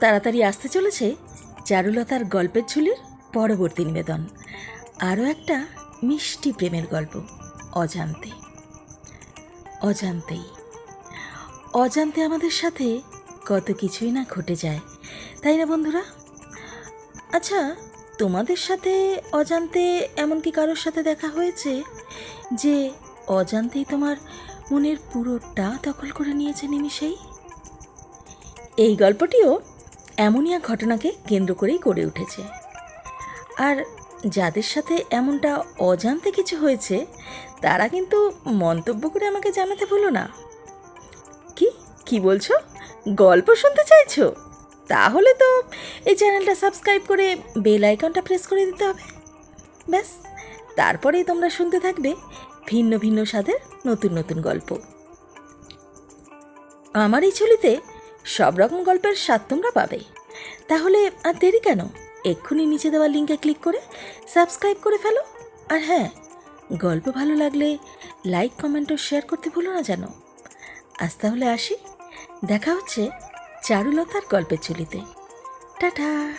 তাড়াতাড়ি আসতে চলেছে চারুলতার গল্পের ঝুলির পরবর্তী নিবেদন। আরও একটা মিষ্টি প্রেমের গল্প, অজান্তে। অজান্তেই। অজান্তে আমাদের সাথে কত কিছুই না ঘটে যায়, তাই না বন্ধুরা? আচ্ছা তোমাদের সাথে অজান্তে এমন কি কারোর সাথে দেখা হয়েছে যে অজান্তেই তোমার মনের পুরোটা দখল করে নিয়েছে নিমিষেই? এই গল্পটিও এমনই এক ঘটনাকে কেন্দ্র করেই গড়ে উঠেছে। আর যাদের সাথে এমনটা অজান্তে কিছু হয়েছে, তারা কিন্তু মন্তব্য করে আমাকে জানাতে ভুলো না। কি? কি বলছো? গল্প শুনতে চাইছো? তাহলে তো এই চ্যানেলটা সাবস্ক্রাইব করে বেল আইকনটা প্রেস করে দিতে হবে। ব্যাস, তারপরেই তোমরা শুনতে থাকবে ভিন্ন ভিন্ন স্বাদের নতুন নতুন গল্প। আমার এই ছলিতে সব রকম গল্পের স্বাদ তোমরা পাবে। তাহলে, আর দেরি কেন? এক্ষুনি নিচে দেওয়া লিঙ্কে ক্লিক করে সাবস্ক্রাইব করে ফেলো। আর হ্যাঁ গল্প ভালো লাগলে লাইক কমেন্ট ও শেয়ার করতে ভুলো না যেন। আজ তাহলে আসি। দেখা হচ্ছে চারুলতার গল্পের চুলিতে টাটা!